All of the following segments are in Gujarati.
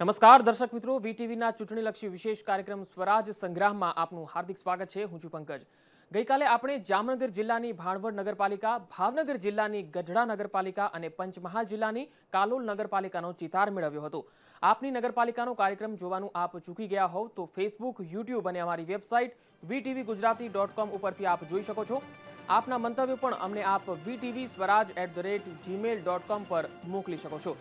નમસ્કાર, દર્શક મિત્રો. વીટીવીના ચૂંટણીલક્ષી વિશેષ કાર્યક્રમ સ્વરાજ સંગ્રામમાં આપનું હાર્દિક સ્વાગત છે. હું છું પંકજ. ગઈકાલે આપણે જામનગર જિલ્લાની ભાણવડ નગરપાલિકા, ભાવનગર જિલ્લાની ગઢડા નગરપાલિકા અને પંચમહાલ જિલ્લાની કાલોલ નગરપાલિકાનો ચિતાર મેળવ્યો હતો. આપની નગરપાલિકાનો કાર્યક્રમ જોવાનું આપ ચૂકી ગયા હોવ તો ફેસબુક યુટ્યુબ અને અમારી website VTV Gujarati dot com ઉપરથી આપ જોઈ શકો છો. આપના મંતવ્યો પણ અમને આપ VTV Swaraj at the rate gmail dot com પર મોકલી શકો છો.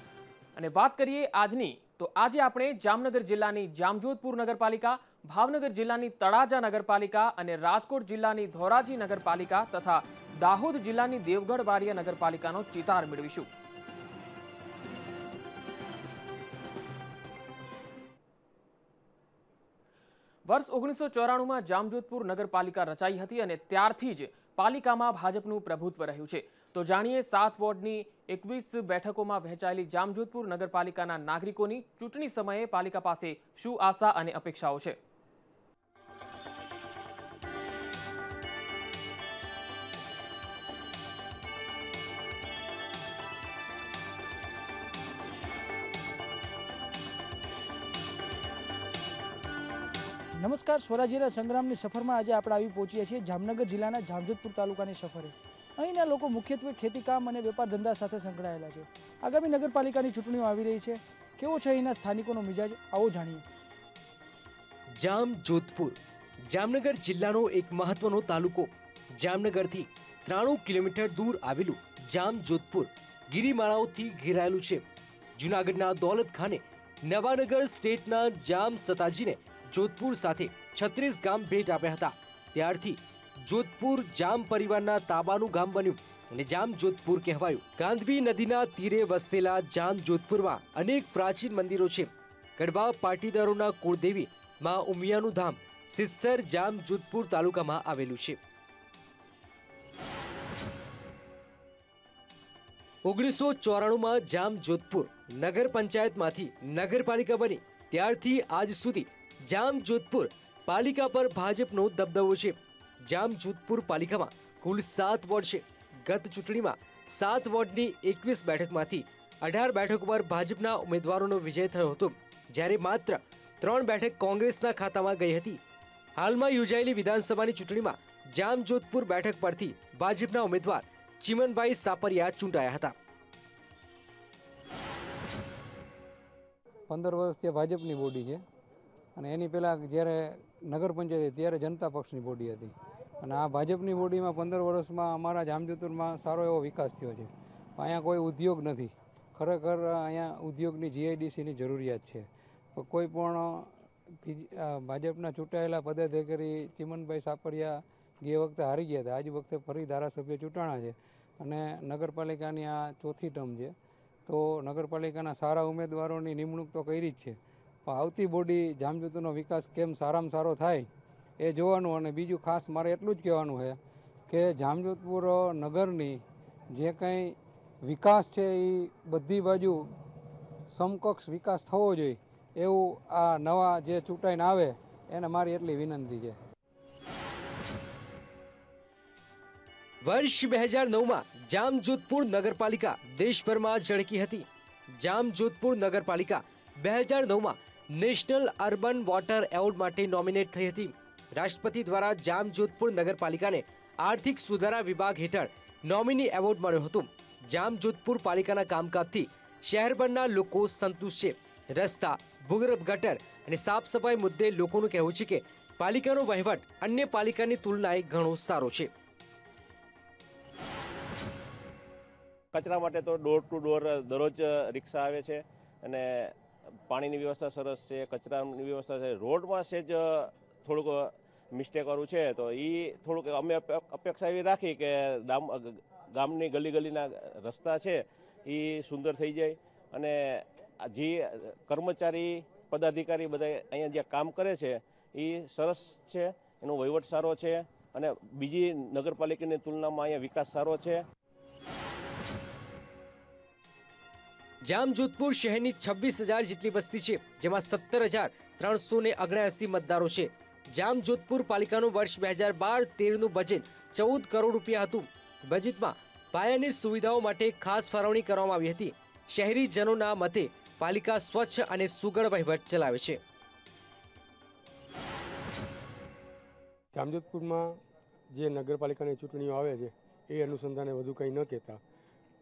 અને વાત કરીએ આજની તો આજે આપણે જામનગર જિલ્લાની જામજોધપુર નગરપાલિકા, ભાવનગર જિલ્લાની તળાજા નગરપાલિકા અને રાજકોટ જિલ્લાની ધોરાજી નગરપાલિકા તથા દાહોદ જિલ્લાની દેવગઢ વારિયા નગરપાલિકાનો ચિતાર મેળવીશું. વર્ષ ઓગણીસો ચોરાણુંમાં જામજોધપુર નગરપાલિકા રચાઈ હતી અને ત્યારથી જ પાલિકામાં ભાજપનું પ્રભુત્વ રહ્યું છે. તો જાણીએ સાત વોર્ડની એકવીસ બેઠકોમાં વહેંચાયેલી જામજોધપુર નગરપાલિકાના નાગરિકોની ચૂંટણી સમયે પાલિકા પાસે શું આશા અને અપેક્ષાઓ છે? નમસ્કાર, સ્વરાજ્યના સંગ્રામની સફરમાં આજે આપણે આવી પહોંચીએ છીએ જામનગર જિલ્લાના જામજોધપુર તાલુકાની સફરે. અહીંના લોકો મુખ્યત્વે ખેતીકામ અને વેપાર ધંધા સાથે સંકળાયેલા છે. આગામી નગરપાલિકાની ચૂંટણીઓ આવી રહી છે. કેવો છે અહીંના સ્થાનિકોનો મિજાજ? આવો જાણીએ. જામ જોધપુર, જામનગર જિલ્લાનો એક મહત્વનો તાલુકો. જામનગરથી ત્રાણું કિલોમીટર દૂર આવેલું જામ જોધપુર ગિરિમાળાઓથી ઘેરાયેલું છે. જૂનાગઢના દૌલત ખાને નવાનગર સ્ટેટના જામ સતાજીને જોધપુર સાથે છત્રીસ ગામ ભેટ આપ્યા હતા. ત્યારથી જોધપુર જામ પરિવારના તાબાનું ગામ બન્યું અને જામ જોધપુર કહેવાયું. ગાંધવી નદીના તીરે વસેલા જામ જોધપુરમાં અનેક પ્રાચીન મંદિરો છે. કડવા પાટીદારોના કુળદેવી માં ઉમિયાનું ધામ સિસ્સર જામ જોધપુર તાલુકામાં આવેલું છે. ઓગણીસો ચોરાણુંમાં જામ જોધપુર નગર પંચાયતમાંથી નગરપાલિકા બની. ત્યારથી આજ સુધી જામ જોધપુર પાલિકા પર ભાજપનો દબદબો છે. જામ જોધપુર પાલિકામાં કુલ સાત વોર્ડ છે. ગત ચૂંટણીમાં સાત વોર્ડની એકવીસ બેઠકમાંથી અઢાર બેઠક પર ભાજપના ઉમેદવારોનો વિજય થયો હતો. જ્યારે માત્ર ત્રણ બેઠક કોંગ્રેસના ખાતામાં ગઈ હતી. હાલમાં યોજાયેલી વિધાનસભાની ચૂંટણીમાં જામ જોધપુર બેઠક પરથી ભાજપના ઉમેદવાર ચિમનભાઈ સાપરિયા ચૂંટાયા હતા. પંદર વર્ષથી ભાજપની બોડી છે. અને એની પહેલાં જ્યારે નગર પંચાયત ત્યારે જનતા પક્ષની બોડી હતી. અને આ ભાજપની બોડીમાં પંદર વર્ષમાં અમારા જામજોતુરમાં સારો એવો વિકાસ થયો છે. અહીંયા કોઈ ઉદ્યોગ નથી. ખરેખર અહીંયા ઉદ્યોગની જીઆઈડીસીની જરૂરિયાત છે. કોઈ પણ ભાજપના ચૂંટાયેલા પદાધિકારી ચિમનભાઈ સાપરિયા ગયા વખતે હારી ગયા હતા, આજ વખતે ફરી ધારાસભ્ય ચૂંટાણા છે. અને નગરપાલિકાની આ ચોથી ટર્મ છે. તો નગરપાલિકાના સારા ઉમેદવારોની નિમણૂક તો કરી જ છે. આવતી બોડી જામજોધપુરનો વિકાસ કેમ સારામાં સારો થાય એ જોવાનું અને બીજું ખાસ મારે એટલું જ કહેવાનું છે કે જામજોધપુર નગરની જે કંઈ વિકાસ છે એ બધી બાજુ સમકક્ષ વિકાસ થવો જોઈએ એવું આ નવા જે ચૂંટાઈને આવે એને મારી એટલી વિનંતી છે. વર્ષ બે હજાર નવમાં જામજોધપુર નગરપાલિકા દેશભરમાં ઝળકી હતી. જામજોધપુર નગરપાલિકા બે હજાર નવમાં નેશનલ અર્બન વોટર એવોર્ડ માટે નોમિનેટ થઈ હતી. રાષ્ટ્રપતિ દ્વારા જામજોધપુર નગરપાલિકાને આર્થિક સુધારા વિભાગ હેઠળ નોમિની એવોર્ડ મળ્યો હતો. જામજોધપુર પાલિકાના કામકાજથી શહેરભરના લોકો સંતુષ્ટ છે. રસ્તા, ભૂગર્ભ ગટર અને સાફ સફાઈ મુદ્દે લોકોનું કહેવું છે કે પાલિકાનો વહીવટ અન્ય પાલિકાની તુલનાએ ઘણો સારો છે. કચરા માટે તો ડોર ટુ ડોર દરરોજ રિક્ષા આવે છે અને પાણીની વ્યવસ્થા સરસ છે, કચરાની વ્યવસ્થા છે. રોડમાં સેજ થોડુંક મિસ્ટેકવાળું છે, તો એ થોડુંક અમે અપેક્ષા એવી રાખી કે ગામ ગામની ગલી ગલીના રસ્તા છે એ સુંદર થઈ જાય. અને જે કર્મચારી, પદાધિકારી બધા અહીંયા જે કામ કરે છે એ સરસ છે, એનો વહીવટ સારો છે, અને બીજી નગરપાલિકાની તુલનામાં અહીંયા વિકાસ સારો છે. જામજોધપુર શહેરની છવ્વીસ હજાર જેટલી વસ્તી છે, જેમાં સત્તર હજાર ત્રણસો ને ઓગણએસી મતદારો છે. જામજોધપુર પાલિકાનું વર્ષ બે હજાર બાર તેરનું બજેટ ચૌદ કરોડ રૂપિયા હતું. બજેટમાં પાયાની સુવિધાઓ માટે ખાસ ફાળવણી કરવામાં આવી હતી. શહેરીજનોના મતે પાલિકા સ્વચ્છ અને સુગળ વહીવટ ચલાવે છે. જામજોધપુરમાં જે નગરપાલિકાની ચૂંટણીઓ આવે છે, એ અનુસંધાને વધુ કંઈ ન કહેતા.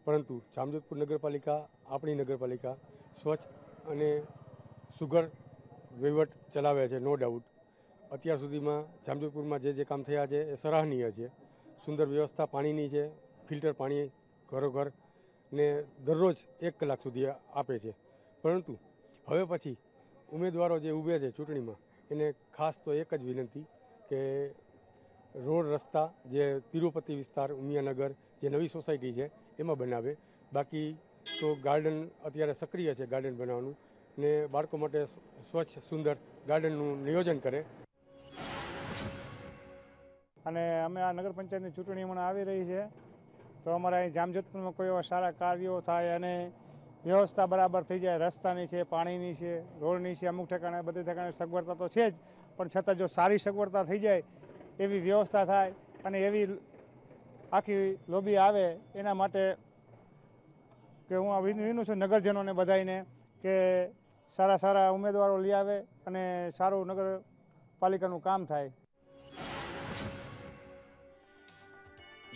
પરંતુ જામજોધપુર નગરપાલિકા આપણી નગરપાલિકા સ્વચ્છ અને સુઘડ વહીવટ ચલાવે છે નો ડાઉટ અત્યાર સુધીમાં જામજોધપુરમાં જે જે કામ થયા છે એ સરાહનીય છે. સુંદર વ્યવસ્થા પાણીની છે, ફિલ્ટર પાણી ઘરો ઘર ને દરરોજ એક કલાક સુધી આપે છે. પરંતુ હવે પછી ઉમેદવારો જે ઊભે છે ચૂંટણીમાં, એને ખાસ તો એક જ વિનંતી કે રોડ રસ્તા, જે તિરુપતિ વિસ્તાર, ઉમિયાનગર, જે નવી સોસાયટી છે, એમાં બનાવે. બાકી તો ગાર્ડન અત્યારે સક્રિય છે ગાર્ડન બનાવવાનું ને બાળકો માટે સ્વચ્છ, સુંદર ગાર્ડનનું નિયોજન કરે. અને અમે આ નગર પંચાયતની ચૂંટણી હમણાં આવી રહી છે. તો અમારા અહીં જામજોધપુરમાં કોઈ એવા સારા કાર્યો થાય અને વ્યવસ્થા બરાબર થઈ જાય. રસ્તાની છે, પાણીની છે, રોડની છે, અમુક ઠેકાણે, બધી ઠેકાણે સગવડતા તો છે જ, પણ છતાં જો સારી સગવડતા થઈ જાય, એવી વ્યવસ્થા થાય અને એવી આખી લોબી આવે, એના માટે કે હું આ વિનું છું નગરજનોને બધાને કે સારા સારા ઉમેદવારો લઈ આવે અને સારું નગરપાલિકાનું કામ થાય.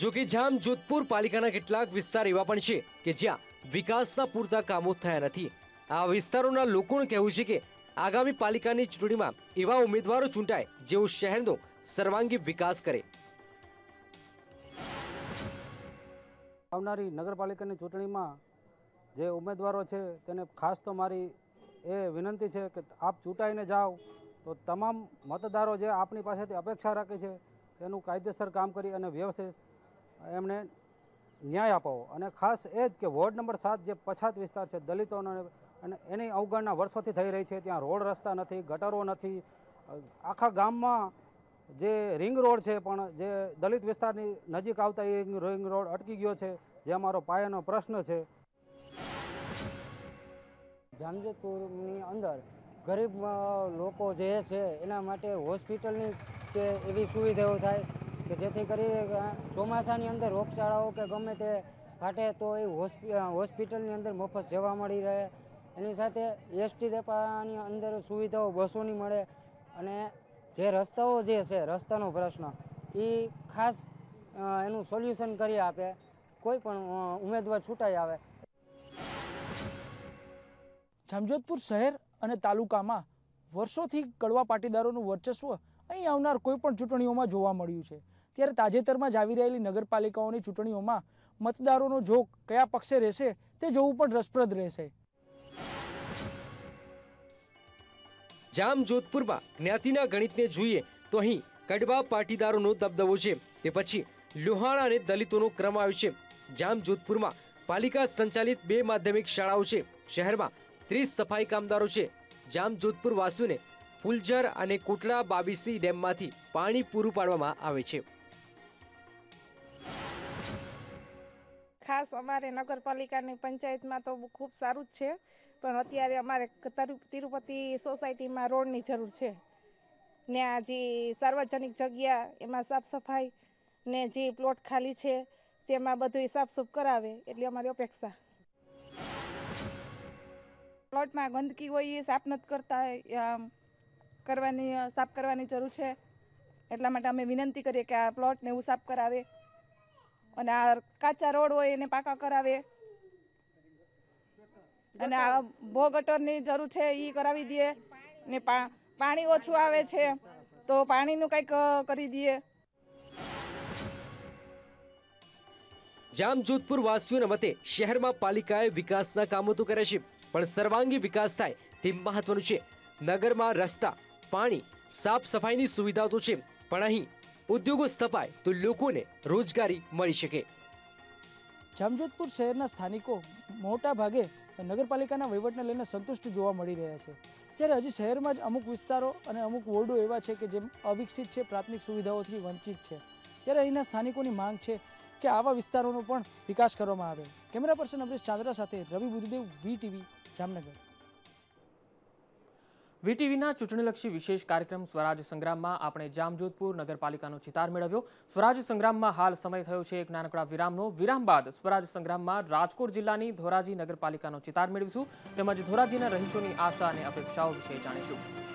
જો કે જામ જોધપુર પાલિકાના કેટલાક વિસ્તાર એવા પણ છે કે જ્યાં વિકાસના પૂરતા કામો થયા નથી. આ વિસ્તારોના લોકોનું કહેવું છે કે આગામી પાલિકાની ચૂંટણીમાં એવા ઉમેદવારો ચૂંટાય જેઓ શહેરનો સર્વાંગી વિકાસ કરે. આવનારી નગરપાલિકાની ચૂંટણીમાં જે ઉમેદવારો છે, તેને ખાસ તો મારી એ વિનંતી છે કે આપ ચૂંટાઈને જાઓ. તો તમામ મતદારો જે આપની પાસેથી અપેક્ષા રાખે છે તેનું કાયદેસર કામ કરી અને વ્યવસ્થિત એમને ન્યાય અપાવો. અને ખાસ એ જ કે વોર્ડ નંબર સાત જે પછાત વિસ્તાર છે, દલિતોને અને એની અવગણના વર્ષોથી થઈ રહી છે. ત્યાં રોડ રસ્તા નથી, ગટરો નથી. આખા ગામમાં જે રિંગ રોડ છે, પણ જે દલિત વિસ્તારની નજીક આવતા એ રિંગ રોડ અટકી ગયો છે. જે અમારો પાયાનો પ્રશ્ન છે. જામજોધપુરની અંદર ગરીબ લોકો જે છે એના માટે હોસ્પિટલની કે એવી સુવિધાઓ થાય કે જેથી કરી ચોમાસાની અંદર રોગશાળાઓ કે ગમે તે ફાટે તો એ હોસ્પિટલની અંદર મફત સેવા મળી રહે. એની સાથે એસટી ડેપાની અંદર સુવિધાઓ બસોની મળે અને જે રસ્તાઓ જે છે, રસ્તાનો પ્રશ્ન એ ખાસ એનું સોલ્યુશન કરી આપે. કોઈ પણ ઉમેદવાર છૂટાઈ આવે જામજોધપુર શહેર અને તાલુકામાં વર્ષોથી કડવા પાટીદારોનું વર્ચસ્વ અહીં આવનાર કોઈપણ ચૂંટણીઓમાં જોવા મળ્યું છે. ત્યારે તાજેતરમાં જ આવી રહેલી નગરપાલિકાઓની ચૂંટણીઓમાં મતદારોનો જોગ કયા પક્ષે રહેશે તે જોવું પણ રસપ્રદ રહેશે. જામ જોધપુરમાં જ્ઞાતિના ગણિતને જોઈએ તો અહીં કડવા પાટીદારોનો દબદબો છે. તે પછી લોહાણા અને દલિતોનો ક્રમ આવ્યો છે. જામ જોધપુરમાં પાલિકા સંચાલિત બે માધ્યમિક શાળાઓ છે. શહેરમાં ત્રીસ સફાઈ કામદારો છે. જામ જોધપુર વાસીઓને ફુલઝર અને કોટડા બાબીસી ડેમમાંથી પાણી પૂરું પાડવામાં આવે છે. ખાસ અમારે નગરપાલિકાની પંચાયતમાં તો ખૂબ સારું જ છે, પણ અત્યારે અમારે તરુ- તિરુપતિ સોસાયટીમાં રોડની જરૂર છે. ને આ જે સાર્વજનિક જગ્યા, એમાં સાફ સફાઈ ને જે પ્લોટ ખાલી છે, તેમાં બધું સાફસૂફ કરાવે, એટલે અમારી અપેક્ષા. પ્લોટમાં ગંદકી હોય એ સાફ નથી કરતા કરવાની સાફ કરવાની જરૂર છે. એટલા માટે અમે વિનંતી કરીએ કે આ પ્લોટને એવું સાફ કરાવે અને આ કાચા રોડ હોય એને પાકા કરાવે. અને આ ભો ગટરની જરૂર છે એ કરાવી દઈએ. ને પાણી ઓછું આવે છે, તો પાણીનું કંઈક કરી દઈએ. જામ જોધપુર વાસીઓના મતે શહેરમાં પાલિકાએ વિકાસના કામો તો કર્યા છે પણ સર્વાંગી વિકાસ થાય તે મહત્વનું છે. નગરમાં રસ્તા, પાણી, સાફ સફાઈની સુવિધાઓ તો છે, પણ અહીં ઉદ્યોગો સ્થપાય તો લોકોને રોજગારી મળી શકે. જામજોધપુર શહેરના સ્થાનિકો મોટા ભાગે નગરપાલિકાના વહીવટને લઈને સંતુષ્ટ જોવા મળી રહ્યા છે. ત્યારે હજી શહેરમાં જ અમુક વિસ્તારો અને અમુક વોર્ડો એવા છે કે જેમ અવિકસિત છે, પ્રાથમિક સુવિધાઓથી વંચિત છે. ત્યારે અહીંના સ્થાનિકોની માંગ છે કે આવા વિસ્તારોનો પણ વિકાસ કરવામાં આવે. કેમેરા પર્સન અમરીશ ચાંદ્રા સાથે રવિ બુદ્ધદેવ, વી ટીવી જામનગર. વીટીવીના ચૂંટણીલક્ષી વિશેષ કાર્યક્રમ સ્વરાજ સંગ્રામમાં આપણે જામજોધપુર નગરપાલિકાનો ચિતાર મેળવ્યો. સ્વરાજ સંગ્રામમાં હાલ સમય થયો છે એક નાનકડા વિરામનો. વિરામ બાદ સ્વરાજ સંગ્રામમાં રાજકોટ જિલ્લાની ધોરાજી નગરપાલિકાનો ચિતાર મેળવીશું. તેમજ ધોરાજીના રહીશોની આશા અને અપેક્ષાઓ વિશે જાણીશું.